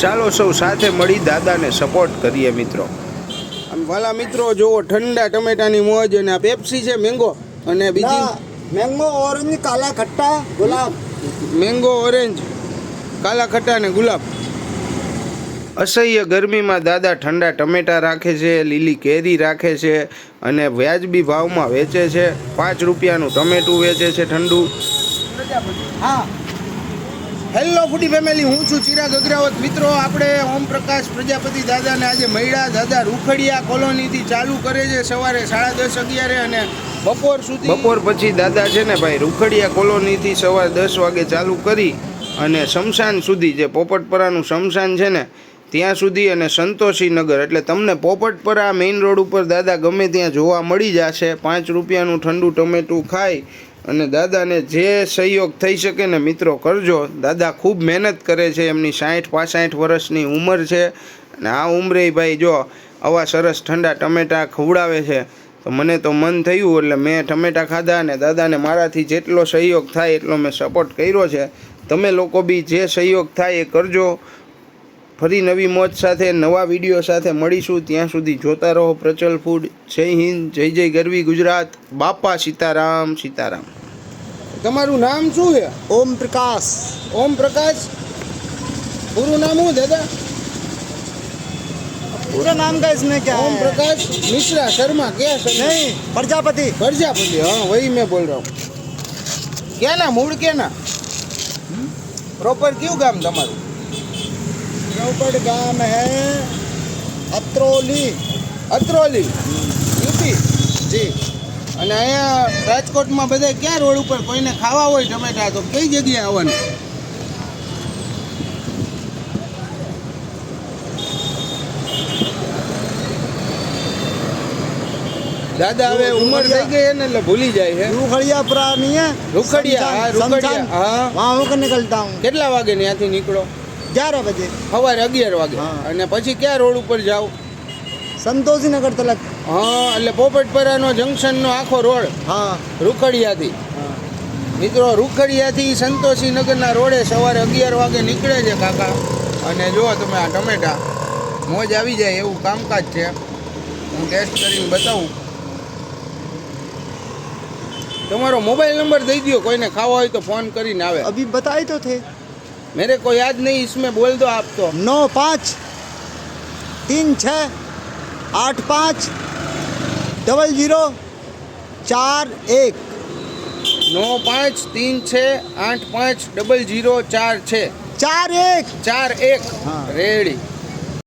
ચાલો સૌ સાથે મળી દાદાને સપોર્ટ કરીએ મિત્રો. આમ વાલા મિત્રો જુઓ ઠંડા ટમેટાની મોજ અને આ પેપ્સી છે મેંગો અને બીજી મેંગો ઓરેન્જ કાલા ખટ્ટા ગુલાબ. મેંગો ઓરેન્જ કાલા ખટ્ટા અને ગુલાબ. અસહ્ય ગરમીમાં દાદા ઠંડા ટમેટા રાખે છે લીલી કેરી રાખે છે અને વ્યાજબી ભાવમાં વેચે છે. પાંચ રૂપિયાનું ટમેટું વેચે છે ઠંડુ. હા. હેલો ફૂડી ફેમિલી, હું છું ચિરાગ અગ્રાવત. મિત્રો, આપણે ઓમ પ્રકાશ પ્રજાપતિ દાદાને આજે મળ્યા. દાદા રૂખડિયા કોલોનીથી ચાલુ કરે છે સવારે સાડા દસ અગિયારે અને બપોર સુધી બપોર પછી દાદા છે ને ભાઈ રૂખડિયા કોલોનીથી સવાર દસ વાગે ચાલુ કરી અને શમશાન સુધી જે પોપટપરાનું શમશાન છે ને, ત્યાં સુધી અને સંતોષીનગર. એટલે તમને પોપટપરા મેઇન રોડ ઉપર દાદા ગમે ત્યાં જોવા મળી જશે. પાંચ રૂપિયાનું ઠંડુ ટમેટું ખાઈ અને દાદાને જે સહયોગ થઈ શકે ને મિત્રો, કરજો. દાદા ખૂબ મહેનત કરે છે, એમની સાઠ, પાસઠ વર્ષની ઉંમર છે. અને આ ઉંમરે ભાઈ જો આવા સરસ ઠંડા ટમેટા ખવડાવે છે, તો મને તો મન થયું એટલે મેં ટમેટા ખાધા અને દાદાને મારાથી જેટલો સહયોગ થાય એટલો મેં સપોર્ટ કર્યો છે. તમે લોકો બી જે સહયોગ થાય એ કરજો. ફરી નવી મોજ સાથે, નવા વીડિયો સાથે મળીશું. ત્યાં સુધી જોતા રહો પ્રચલ ફૂડ. જય હિન્દ, જય જય ગરવી ગુજરાત. બાપા સીતારામ સીતારામ. તમારું નામ શું છે ओम प्रकाश ઓમ પ્રકાશ પૂરું નામ શું દાદા पूरा नाम का इसमें क्या ओम है प्रकाश मिश्रा शर्मा क्या शर्मा नहीं प्रजापति प्रजापति हाँ वही मैं बोल रहा हूँ क्या ना मूड क्या ना प्रॉपर क्यों गाम તમારું रोपड़ गांव है अत्रोली અત્રોલી યુપી जी અને અહીંયા રાજકોટમાં બધા ક્યાં રોડ ઉપર કોઈને ખાવા હોય ટમેટા તો કઈ જગ્યાએ આવવાનું? દાદા હવે ઉંમર થઈ ગઈ છે એટલે ભૂલી જાય છે. રૂખડિયા પરા નહીં હે? રૂખડિયા હા રૂખડિયા હા. હું કે નીકળતા હું? કેટલા વાગે ત્યાંથી નીકળો? 11 બજે સવારે 11 વાગે. અને પછી ક્યાં રોડ ઉપર જાવ संतोषी नगर तलक હા એટલે પોપટપરાનો જંકશનનો આખો રોડ हाँ રૂખડિયાથી મિત્રો રૂખડિયાથી સંતોષી નગરના રોડે સવારે અગિયાર વાગે નીકળે છે કાકા અને જુઓ તમે આ ટમેટા મોજ આવી જાય એવું કામકાજ છે હું ટેસ્ટ કરીને બતાવું તમારો મોબાઈલ નંબર દઈ દો કોઈને ખાવા હોય તો ફોન કરીને આવે अभी बताए तो थे મેરે को याद नहीं इसमें बोल दो आप तो नौ पाँच तीन छः આઠ પાંચ ડબલ ઝીરો ચાર એક. નવ પાંચ તીન છે આઠ પાંચ ડબલ ઝીરો ચાર છે. ચાર એક. ચાર એક. રેડી